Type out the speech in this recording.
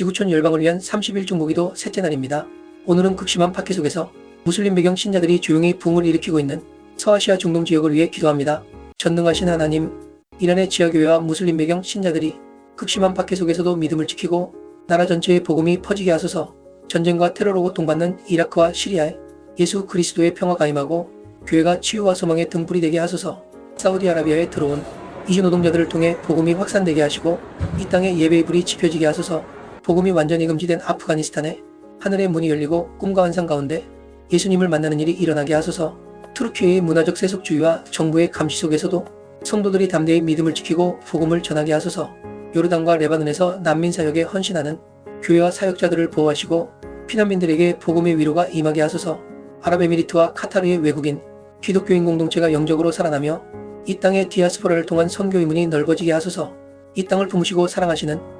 지구촌 열방을 위한 30일 중보기도 셋째 날입니다. 오늘은 극심한 박해 속에서 무슬림 배경 신자들이 조용히 붕을 일으키고 있는 서아시아 중동 지역을 위해 기도합니다. 전능하신 하나님, 이란의 지하교회와 무슬림 배경 신자들이 극심한 박해 속에서도 믿음을 지키고 나라 전체에 복음이 퍼지게 하소서 전쟁과 테러로 고통받는 이라크와 시리아에 예수 그리스도의 평화가 임하고 교회가 치유와 소망의 등불이 되게 하소서 사우디아라비아에 들어온 이주 노동자들을 통해 복음이 확산되게 하시고 이 땅에 예배의 불이 지펴지게 하소서 복음이 완전히 금지된 아프가니스탄에 하늘의 문이 열리고 꿈과 환상 가운데 예수님을 만나는 일이 일어나게 하소서. 투르키의 문화적 세속주의와 정부의 감시 속에서도 성도들이 담대히 믿음을 지키고 복음을 전하게 하소서. 요르단과 레바논에서 난민 사역에 헌신하는 교회와 사역자들을 보호하시고 피난민들에게 복음의 위로가 임하게 하소서. 아랍에미리트와 카타르의 외국인 기독교인 공동체가 영적으로 살아나며 이 땅의 디아스포라를 통한 선교 의 문이 넓어지게 하소서. 이 땅을 품으시고 사랑하시는